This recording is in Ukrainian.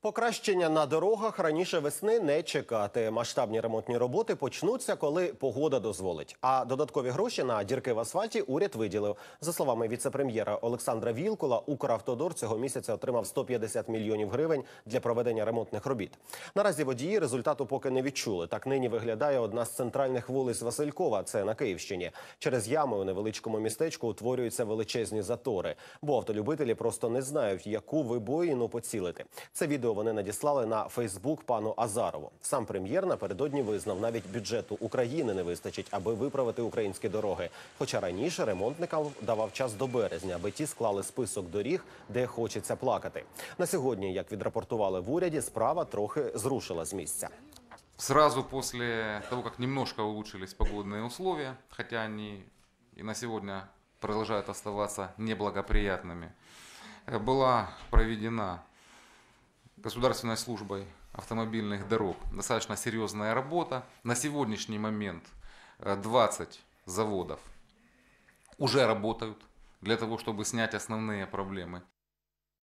Покращення на дорогах раніше весни не чекати. Масштабні ремонтні роботи почнуться, коли погода дозволить. А додаткові гроші на дірки в асфальті уряд виділив. За словами віце-прем'єра Олександра Вілкула, Укравтодор цього місяця отримав 150 мільйонів гривень для проведення ремонтних робіт. Наразі водії результату поки не відчули. Так нині виглядає одна з центральних вулиць Василькова. Це на Київщині. Через ями у невеличкому містечку утворюються величезні затори, бо автолюбителі просто не знають, яку вибоїну поцілити. Це відео вони надіслали на Фейсбук пану Азарову. Сам прем'єр напередодні визнав, навіть бюджету України не вистачить, аби виправити українські дороги. Хоча раніше ремонтникам давав час до березня, аби ті склали список доріг, де хочеться плакати. На сьогодні, як відрапортували в уряді, справа трохи зрушила з місця. Сразу после того, как немножко улучшились погодные условия, хотя они и на сегодня продолжают оставаться неблагоприятными, э, была проведена Государственной службой автомобильных дорог достаточно серьезная работа. На сегодняшний момент э, 20 заводов уже работают для того, чтобы снять основные проблемы.